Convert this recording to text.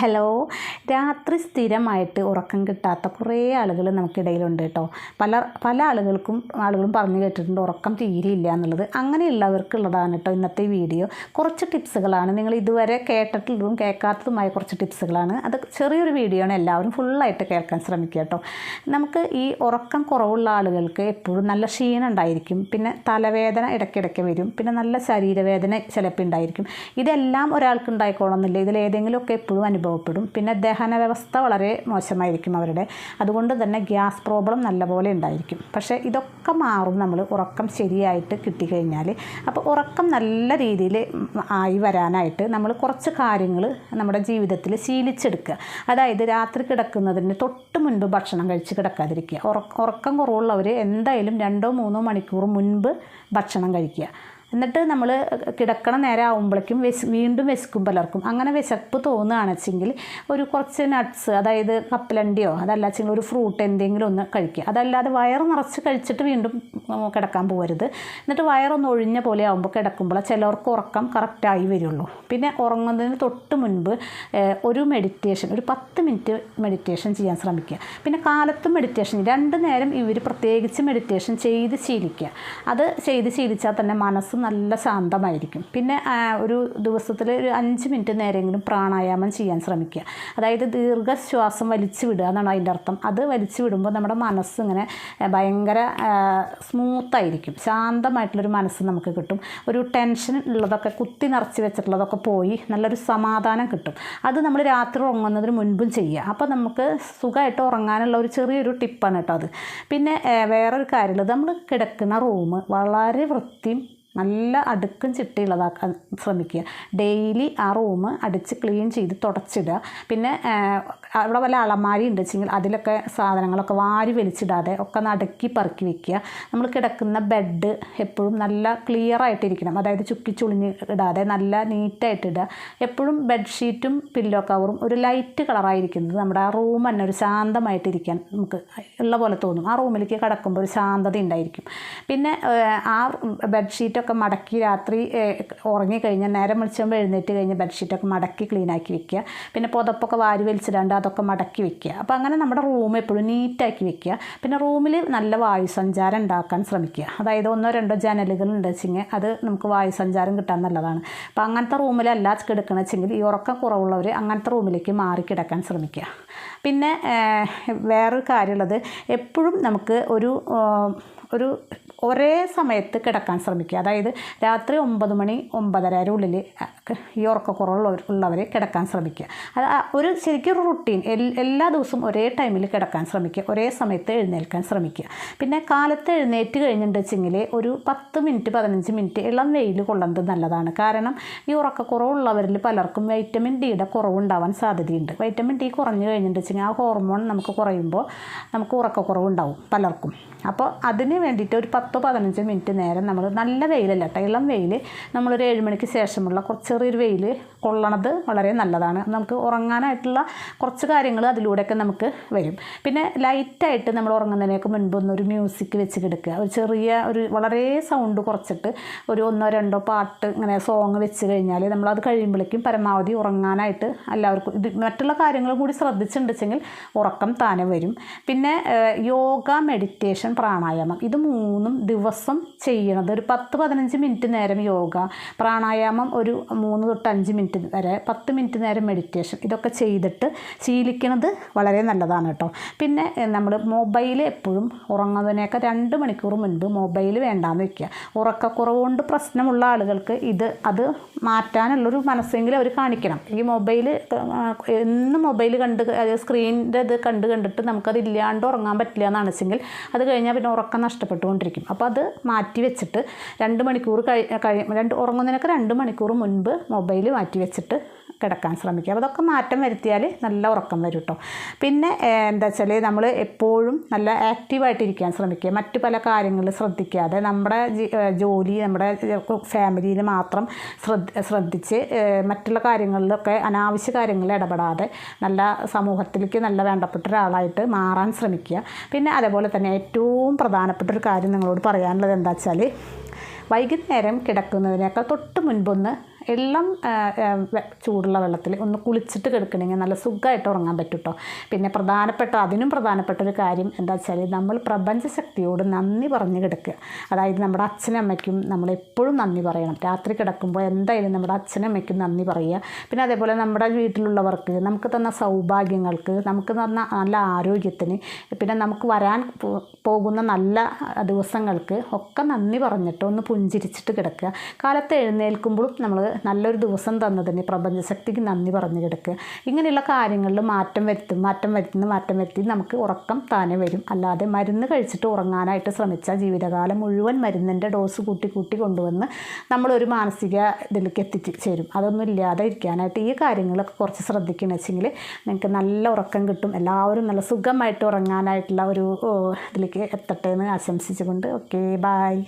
Hello. രാത്രി സ്ഥിരമായിട്ട് ഉറക്കം കിട്ടാത്ത കുറേ ആളുകൾ നമുക്കിടയിലുണ്ട് കേട്ടോ. പല പല ആളുകൾക്കും ആളുകളും പറഞ്ഞു കേട്ടിട്ടുണ്ട് ഉറക്കം തീരെയില്ല എന്നുള്ളത്. അങ്ങനെയുള്ളവർക്കുള്ളതാണ് കേട്ടോ ഇന്നത്തെ വീഡിയോ. കുറച്ച് ടിപ്സുകളാണ്. നിങ്ങൾ ഇതുവരെ കേട്ടിട്ടുള്ളതും കേൾക്കാത്തതുമായ കുറച്ച് ടിപ്സുകളാണ്. അത് ചെറിയൊരു വീഡിയോ ആണ് എല്ലാവരും ഫുള്ളായിട്ട് കേൾക്കാൻ ശ്രമിക്കുക കേട്ടോ. നമുക്ക് ഈ ഉറക്കം കുറവുള്ള ആളുകൾക്ക് എപ്പോഴും നല്ല ക്ഷീണം ഉണ്ടായിരിക്കും. പിന്നെ തലവേദന ഇടയ്ക്കിടയ്ക്ക് വരും. പിന്നെ നല്ല ശരീരവേദന ചിലപ്പോൾ ഉണ്ടായിരിക്കും. ഇതെല്ലാം ഒരാൾക്ക് ഉണ്ടായിക്കോണമെന്നില്ല ഇതിലേതെങ്കിലുമൊക്കെ എപ്പോഴും അനുഭവപ്പെടും പിന്നെ ദഹന വ്യവസ്ഥ വളരെ മോശമായിരിക്കും അവരുടെ. അതുകൊണ്ട് തന്നെ ഗ്യാസ് പ്രോബ്ലം നല്ലപോലെ ഉണ്ടായിരിക്കും. പക്ഷേ ഇതൊക്കെ മാറും. നമ്മൾ ഉറക്കം ശരിയായിട്ട് കിട്ടിക്കഴിഞ്ഞാൽ അപ്പോൾ ഉറക്കം നല്ല രീതിയിൽ ആയി വരാനായിട്ട് നമ്മൾ കുറച്ച് കാര്യങ്ങൾ നമ്മുടെ ജീവിതത്തിൽ ശീലിച്ചെടുക്കുക. അതായത് രാത്രി കിടക്കുന്നതിന് തൊട്ട് മുൻപ് ഭക്ഷണം കഴിച്ച് കിടക്കാതിരിക്കുക. ഉറക്കം കുറവുള്ളവർ എന്തായാലും രണ്ടോ മൂന്നോ മണിക്കൂർ മുൻപ് ഭക്ഷണം കഴിക്കുക. എന്നിട്ട് നമ്മൾ കിടക്കണ നേരം ആകുമ്പോഴേക്കും വിശ വീണ്ടും വിശക്കും പലർക്കും. അങ്ങനെ വിശപ്പ് തോന്നുകയാണെച്ചെങ്കിൽ ഒരു കുറച്ച് നട്ട്സ് അതായത് കപ്പലണ്ടിയോ അതല്ലാച്ചെങ്കിൽ ഒരു ഫ്രൂട്ട് എന്തെങ്കിലും ഒന്ന് കഴിക്കുക. അതല്ലാതെ വയറ് നിറച്ച് കഴിച്ചിട്ട് വീണ്ടും കിടക്കാൻ പോകരുത് എന്നിട്ട് വയറൊന്ന് ഒഴിഞ്ഞ പോലെ ആകുമ്പോൾ കിടക്കുമ്പോൾ ചിലർക്ക് ഉറക്കം കറക്റ്റായി വരുള്ളൂ. പിന്നെ ഉറങ്ങുന്നതിന് തൊട്ട് മുൻപ് ഒരു മെഡിറ്റേഷൻ ഒരു പത്ത് മിനിറ്റ് മെഡിറ്റേഷൻ ചെയ്യാൻ ശ്രമിക്കുക. പിന്നെ കാലത്തും മെഡിറ്റേഷൻ രണ്ട് നേരം ഇവർ പ്രത്യേകിച്ച് മെഡിറ്റേഷൻ ചെയ്ത് ശീലിക്കുക. അത് ചെയ്ത് ശീലിച്ചാൽ തന്നെ മനസ്സ് നല്ല ശാന്തമായിരിക്കും. പിന്നെ ഒരു ദിവസത്തിൽ ഒരു അഞ്ച് മിനിറ്റ് നേരെങ്കിലും പ്രാണായാമം ചെയ്യാൻ ശ്രമിക്കുക. അതായത് ദീർഘശ്വാസം വലിച്ചു വിടുക എന്നാണ് അതിന്റെ അർത്ഥം. അത് വലിച്ചു വിടുമ്പോൾ നമ്മുടെ മനസ്സ് ഇങ്ങനെ ഭയങ്കര സ്മൂത്തായിരിക്കും. ശാന്തമായിട്ടുള്ളൊരു മനസ്സ് നമുക്ക് കിട്ടും. ഒരു ടെൻഷൻ ഉള്ളതൊക്കെ കുത്തി നിറച്ച് വെച്ചിട്ടുള്ളതൊക്കെ പോയി നല്ലൊരു സമാധാനം കിട്ടും. അത് നമ്മൾ രാത്രി ഉറങ്ങുന്നതിന് മുൻപും ചെയ്യുക. അപ്പോൾ നമുക്ക് സുഖമായിട്ട് ഉറങ്ങാനുള്ള ഒരു ചെറിയൊരു ടിപ്പാണ് കേട്ടോ അത്. പിന്നെ വേറൊരു കാര്യമുള്ളത്. നമ്മൾ കിടക്കുന്ന റൂം വളരെ വൃത്തിയും നല്ല അടുക്കും ചിട്ടയുള്ളതാക്കാൻ ശ്രമിക്കുക. ഡെയിലി ആ റൂം അടിച്ച് ക്ലീൻ ചെയ്ത് തുടച്ചിടുക. പിന്നെ അവിടെ വല്ല അളമാരി ഉണ്ട് വെച്ചെങ്കിൽ അതിലൊക്കെ സാധനങ്ങളൊക്കെ വാരി വലിച്ചിടാതെ ഒക്കെ ഒന്ന് അടുക്കി പറക്കി വെക്കുക. നമ്മൾ കിടക്കുന്ന ബെഡ് എപ്പോഴും നല്ല ക്ലിയർ ആയിട്ടിരിക്കണം. അതായത് ചുക്കി ചുളിഞ്ഞ് ഇടാതെ നല്ല നീറ്റായിട്ട് ഇടുക. എപ്പോഴും ബെഡ്ഷീറ്റും പില്ലോ കവറും ഒരു ലൈറ്റ് കളറായിരിക്കുന്നത് നമ്മുടെ ആ റൂം തന്നെ ഒരു ശാന്തമായിട്ടിരിക്കാൻ നമുക്ക് ഉള്ള പോലെ തോന്നും. ആ റൂമിലേക്ക് കിടക്കുമ്പോൾ ഒരു ശാന്തത ഉണ്ടായിരിക്കും. പിന്നെ ആ ബെഡ്ഷീറ്റൊക്കെ മടക്കി രാത്രി ഉറങ്ങിക്കഴിഞ്ഞാൽ നേരം വിളിച്ചുമ്പോൾ എഴുന്നേറ്റ് കഴിഞ്ഞ് ബെഡ്ഷീറ്റൊക്കെ മടക്കി ക്ലീനാക്കി വെക്കുക. പിന്നെ പുതപ്പൊക്കെ വാരി വലിച്ചിടാണ്ട് അതൊക്കെ മടക്കി വെക്കുക. അപ്പോൾ അങ്ങനെ നമ്മുടെ റൂം എപ്പോഴും നീറ്റാക്കി വെക്കുക. പിന്നെ റൂമിൽ നല്ല വായു സഞ്ചാരം ഉണ്ടാക്കാൻ ശ്രമിക്കുക. അതായത് ഒന്നോ രണ്ടോ ജനലുകൾ ഉണ്ട് വെച്ചെങ്കിൽ അത് നമുക്ക് വായു സഞ്ചാരം കിട്ടാൻ നല്ലതാണ്. അപ്പോൾ അങ്ങനത്തെ റൂമിലല്ല കിടക്കണ വെച്ചെങ്കിൽ ഈ ഉറക്കം കുറവുള്ളവർ അങ്ങനത്തെ റൂമിലേക്ക് മാറി കിടക്കാൻ ശ്രമിക്കുക. പിന്നെ വേറൊരു കാര്യമുള്ളത് എപ്പോഴും നമുക്ക് ഒരു ഒരു ഒരേ സമയത്ത് കിടക്കാൻ ശ്രമിക്കുക. അതായത് രാത്രി ഒമ്പത് മണി ഒമ്പതരയുടെ ഉള്ളിൽ ഈ ഉറക്കക്കുറവുള്ളവർ കിടക്കാൻ ശ്രമിക്കുക. അത് ഒരു ശരിക്കും ഒരു റുട്ടീൻ എല്ലാ ദിവസവും ഒരേ ടൈമിൽ കിടക്കാൻ ശ്രമിക്കുക. ഒരേ സമയത്ത് എഴുന്നേൽക്കാൻ ശ്രമിക്കുക. പിന്നെ കാലത്ത് എഴുന്നേറ്റ് കഴിഞ്ഞിട്ട് ഒരു പത്ത് മിനിറ്റ് പതിനഞ്ച് മിനിറ്റ് ഇളം വെയിൽ കൊള്ളുന്നത് നല്ലതാണ്. കാരണം ഈ ഉറക്കക്കുറവുള്ളവരിൽ പലർക്കും വൈറ്റമിൻ ഡിയുടെ കുറവുണ്ടാവാൻ സാധ്യതയുണ്ട്. വൈറ്റമിൻ ഡി കുറഞ്ഞു കഴിഞ്ഞിട്ടുണ്ടെങ്കിൽ ആ ഹോർമോൺ നമുക്ക് കുറയുമ്പോൾ നമുക്ക് ഉറക്കക്കുറവുണ്ടാവും പലർക്കും. അപ്പോൾ അതിന് വേണ്ടിയിട്ട് ഒരു പത്തോ പതിനഞ്ചോ മിനിറ്റ് നേരം നമ്മൾ നല്ല വെയിലല്ല കേട്ടോ ഇളം വെയിൽ നമ്മളൊരു ഏഴ് മണിക്ക് ശേഷമുള്ള കുറച്ച് ചെറിയൊരു വെയിൽ കൊള്ളണത് വളരെ നല്ലതാണ്. നമുക്ക് ഉറങ്ങാനായിട്ടുള്ള കുറച്ച് കാര്യങ്ങൾ അതിലൂടെയൊക്കെ നമുക്ക് വരും. പിന്നെ ലൈറ്റായിട്ട് നമ്മൾ ഉറങ്ങുന്നതിനൊക്കെ മുൻപ് ഒന്നൊരു മ്യൂസിക് വെച്ച് കിടക്കുക ഒരു ചെറിയ ഒരു വളരെ സൗണ്ട് കുറച്ചിട്ട് ഒരു ഒന്നോ രണ്ടോ പാട്ട് ഇങ്ങനെ സോങ് വെച്ച് കഴിഞ്ഞാൽ നമ്മളത് കഴിയുമ്പോഴേക്കും പരമാവധി ഉറങ്ങാനായിട്ട് എല്ലാവർക്കും ഇത് മറ്റുള്ള കാര്യങ്ങളും കൂടി ശ്രദ്ധിച്ചിട്ടുണ്ടെങ്കിൽ ഉറക്കം താനെ വരും. പിന്നെ യോഗ മെഡിറ്റേഷൻ പ്രാണായാമം. ഇത് മൂന്നും ദിവസം ചെയ്യണത് ഒരു പത്ത് പതിനഞ്ച് മിനിറ്റ് നേരം യോഗ. പ്രാണായാമം ഒരു മൂന്ന് തൊട്ട് അഞ്ച് മിനിറ്റ് വരെ പത്ത് മിനിറ്റ് നേരം മെഡിറ്റേഷൻ ഇതൊക്കെ ചെയ്തിട്ട് ശീലിക്കുന്നത് വളരെ നല്ലതാണ് കേട്ടോ. പിന്നെ നമ്മൾ മൊബൈൽ എപ്പോഴും ഉറങ്ങുന്നതിനേക്കാൾ രണ്ട് മണിക്കൂർ മുൻപ് മൊബൈൽ വേണ്ടാന്ന് വെക്കുക. ഉറക്കക്കുറവ് കൊണ്ട് പ്രശ്നമുള്ള ആളുകൾക്ക് ഇത് അത് മാറ്റാനുള്ളൊരു മനസ്സെങ്കിലും അവർ കാണിക്കണം. ഈ മൊബൈൽ എന്നും മൊബൈൽ കണ്ട് സ്ക്രീനിന്റെ ഇത് കണ്ട് കണ്ടിട്ട് നമുക്കത് ഇല്ലാണ്ട് ഉറങ്ങാൻ പറ്റില്ല എന്നാണ് വെച്ചെങ്കിൽ അത് കഴിഞ്ഞാൽ പിന്നെ ഉറക്കം നഷ്ടപ്പെട്ടുകൊണ്ടിരിക്കും. അപ്പോൾ അത് മാറ്റി വെച്ചിട്ട് രണ്ട് മണിക്കൂർ കഴി കഴി രണ്ട് ഉറങ്ങുന്നതിനൊക്കെ രണ്ട് മണിക്കൂർ മുൻപ് മൊബൈൽ മാറ്റി വെച്ചിട്ട് കിടക്കാൻ ശ്രമിക്കുക. അപ്പോൾ അതൊക്കെ മാറ്റം വരുത്തിയാൽ നല്ല ഉറക്കം വരും കേട്ടോ പിന്നെ എന്താ വെച്ചാൽ നമ്മൾ എപ്പോഴും നല്ല ആക്റ്റീവായിട്ടിരിക്കാൻ ശ്രമിക്കുക. മറ്റു പല കാര്യങ്ങൾ ശ്രദ്ധിക്കാതെ നമ്മുടെ ജോലി നമ്മുടെ ഫാമിലിയിൽ മാത്രം ശ്രദ്ധ ശ്രദ്ധിച്ച് മറ്റുള്ള കാര്യങ്ങളിലൊക്കെ അനാവശ്യ കാര്യങ്ങളിൽ ഇടപെടാതെ നല്ല സമൂഹത്തിലേക്ക് നല്ല വേണ്ടപ്പെട്ട ഒരാളായിട്ട് മാറാൻ ശ്രമിക്കുക. പിന്നെ അതേപോലെ തന്നെ ഏറ്റവും പ്രധാനപ്പെട്ട ഒരു കാര്യം നിങ്ങളോട് പറയാനുള്ളത് എന്താ വെച്ചാൽ വൈകുന്നേരം കിടക്കുന്നതിനേക്കാൾ തൊട്ട് മുൻപൊന്ന് എല്ലാം ചൂടുള്ള വെള്ളത്തിൽ ഒന്ന് കുളിച്ചിട്ട് കിടക്കണമെങ്കിൽ നല്ല സുഖമായിട്ട് ഉറങ്ങാൻ പറ്റും കേട്ടോ പിന്നെ പ്രധാനപ്പെട്ട അതിനും പ്രധാനപ്പെട്ട ഒരു കാര്യം എന്താ വെച്ചാൽ നമ്മൾ പ്രപഞ്ചശക്തിയോട് നന്ദി പറഞ്ഞ് കിടക്കുക അതായത് നമ്മുടെ അച്ഛനും അമ്മയ്ക്കും നമ്മൾ എപ്പോഴും നന്ദി പറയണം. രാത്രി കിടക്കുമ്പോൾ എന്തായാലും നമ്മുടെ അച്ഛനും അമ്മയ്ക്കും നന്ദി പറയുക. പിന്നെ അതേപോലെ നമ്മുടെ വീട്ടിലുള്ളവർക്ക് നമുക്ക് തന്ന സൗഭാഗ്യങ്ങൾക്ക് നമുക്ക് തന്ന നല്ല ആരോഗ്യത്തിന് പിന്നെ നമുക്ക് വരാൻ പോകുന്ന നല്ല ദിവസങ്ങൾക്ക് ഒക്കെ നന്ദി പറഞ്ഞിട്ട് ഒന്ന് പുഞ്ചിരിച്ചിട്ട് കിടക്കുക കാലത്ത് എഴുന്നേൽക്കുമ്പോഴും നമ്മൾ നല്ലൊരു ദിവസം തന്നതിന് പ്രപഞ്ചശക്തിക്ക് നന്ദി പറഞ്ഞു കിടക്കുക ഇങ്ങനെയുള്ള കാര്യങ്ങളിൽ മാറ്റം വരുത്തും മാറ്റം വരുത്തുന്ന മാറ്റം വരുത്തി നമുക്ക് ഉറക്കം താനെ വരും. അല്ലാതെ മരുന്ന് കഴിച്ചിട്ട് ഉറങ്ങാനായിട്ട് ശ്രമിച്ചാൽ ജീവിതകാലം മുഴുവൻ മരുന്നിന്റെ ഡോസ് കൂട്ടി കൂട്ടി കൊണ്ടുവന്ന് നമ്മളൊരു മാനസിക ഇതിലേക്ക് എത്തിച്ച് ചേരും. അതൊന്നും ഇല്ലാതെ ഇരിക്കാനായിട്ട് ഈ കാര്യങ്ങളൊക്കെ കുറച്ച് ശ്രദ്ധിക്കണമെന്ന് വെച്ചെങ്കിൽ നിങ്ങൾക്ക് നല്ല ഉറക്കം കിട്ടും. എല്ലാവരും നല്ല സുഖമായിട്ട് ഉറങ്ങാനായിട്ടുള്ള ഒരു ഇതിലേക്ക് എത്തട്ടെ എന്ന് ആശംസിച്ചുകൊണ്ട്. Okay bye